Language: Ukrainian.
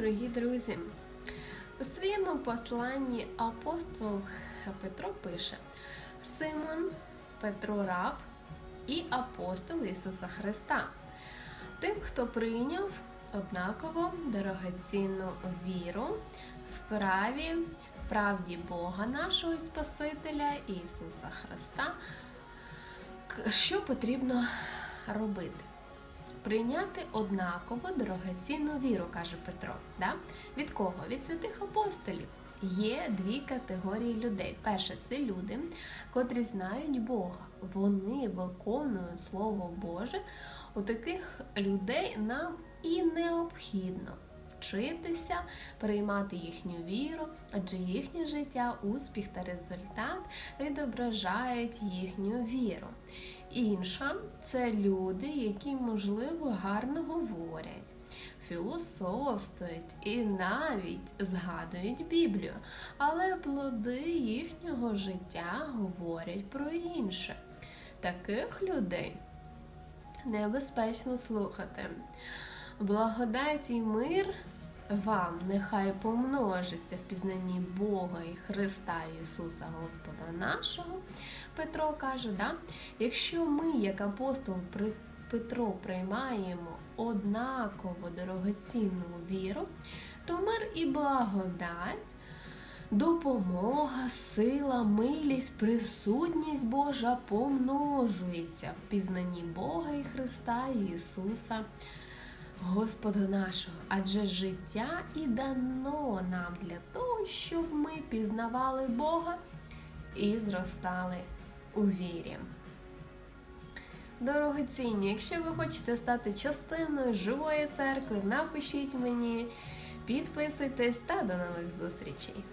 дорогі друзі! У своєму посланні апостол Петро пише: Симон, Петро раб і апостол Ісуса Христа. Тим, хто прийняв однаково дорогоцінну віру в праві, правді Бога нашого Спасителя Ісуса Христа, що потрібно робити? Прийняти однаково дорогоцінну віру, каже Петро. Да? Від кого? Від святих апостолів. Є дві категорії людей. Перше це люди, котрі знають Бога. Вони виконують Слово Боже. У таких людей нам і необхідно вчитися, приймати їхню віру, адже їхнє життя, успіх та результат відображають їхню віру. Інша це люди, які, можливо, гарно говорять, філософствують і навіть згадують Біблію, але плоди їхнього життя говорять про інше. Таких людей небезпечно слухати. Благодать і мир вам нехай помножиться в пізнанні Бога і Христа Ісуса Господа нашого. Петро каже, да? якщо ми, як апостол Петро, приймаємо однаково дорогоцінну віру, то мир і благодать, допомога, сила, милість, присутність Божа помножується в пізнанні Бога і Христа Ісуса Господа нашого, адже життя і дано нам для того, щоб ми пізнавали Бога і зростали у вірі. Дорогоцінні, якщо ви хочете стати частиною живої церкви, напишіть мені, підписуйтесь та до нових зустрічей!